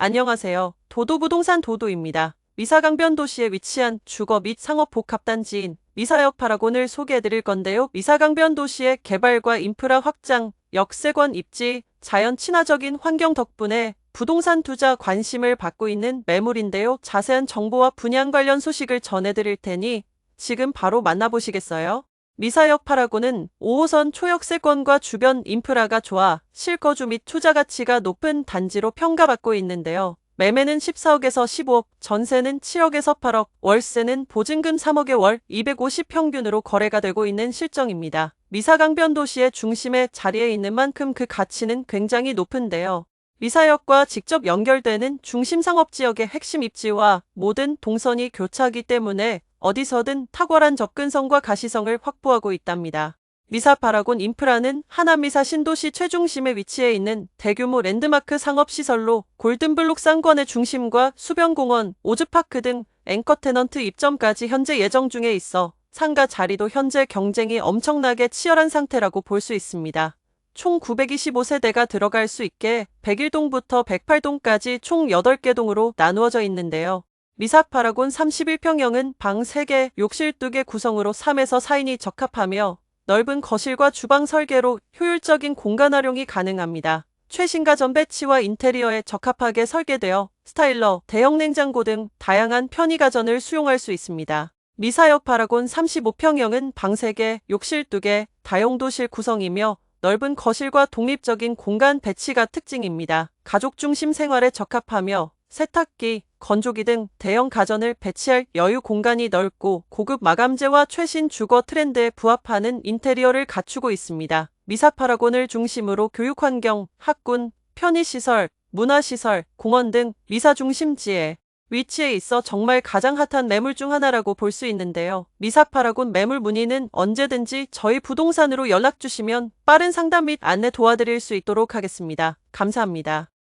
안녕하세요. 도도부동산 도도입니다. 미사강변 도시에 위치한 주거 및 상업 복합단지인 미사역 파라곤을 소개해드릴 건데요. 미사강변 도시의 개발과 인프라 확장, 역세권 입지, 자연 친화적인 환경 덕분에 부동산 투자 관심을 받고 있는 매물인데요. 자세한 정보와 분양 관련 소식을 전해드릴 테니 지금 바로 만나보시겠어요? 미사역 파라곤은 5호선 초역세권과 주변 인프라가 좋아 실거주 및 투자 가치가 높은 단지로 평가받고 있는데요. 매매는 14억에서 15억, 전세는 7억에서 8억, 월세는 보증금 3억에 월250 평균으로 거래가 되고 있는 실정입니다. 미사강변 도시의 중심에 자리해 있는 만큼 그 가치는 굉장히 높은데요. 미사역과 직접 연결되는 중심 상업지역의 핵심 입지와 모든 동선이 교차하기 때문에 어디서든 탁월한 접근성과 가시성을 확보하고 있답니다. 미사 파라곤 인프라는 하남미사 신도시 최중심에 위치해 있는 대규모 랜드마크 상업시설로 골든블록 상권의 중심과 수변공원, 오즈파크 등 앵커 테넌트 입점까지 현재 예정 중에 있어 상가 자리도 현재 경쟁이 엄청나게 치열한 상태라고 볼 수 있습니다. 총 925세대가 들어갈 수 있게 101동부터 108동까지 총 8개 동으로 나누어져 있는데요. 미사파라곤 31평형은 방 3개, 욕실 2개 구성으로 3에서 4인이 적합하며 넓은 거실과 주방 설계로 효율적인 공간 활용이 가능합니다. 최신 가전 배치와 인테리어에 적합하게 설계되어 스타일러, 대형 냉장고 등 다양한 편의 가전을 수용할 수 있습니다. 미사역 파라곤 35평형은 방 3개, 욕실 2개, 다용도실 구성이며 넓은 거실과 독립적인 공간 배치가 특징입니다. 가족 중심 생활에 적합하며 세탁기, 건조기 등 대형 가전을 배치할 여유 공간이 넓고 고급 마감재와 최신 주거 트렌드에 부합하는 인테리어를 갖추고 있습니다. 미사파라곤을 중심으로 교육환경, 학군, 편의시설, 문화시설, 공원 등 미사 중심지에 위치해 있어 정말 가장 핫한 매물 중 하나라고 볼 수 있는데요. 미사파라곤 매물 문의는 언제든지 저희 부동산으로 연락 주시면 빠른 상담 및 안내 도와드릴 수 있도록 하겠습니다. 감사합니다.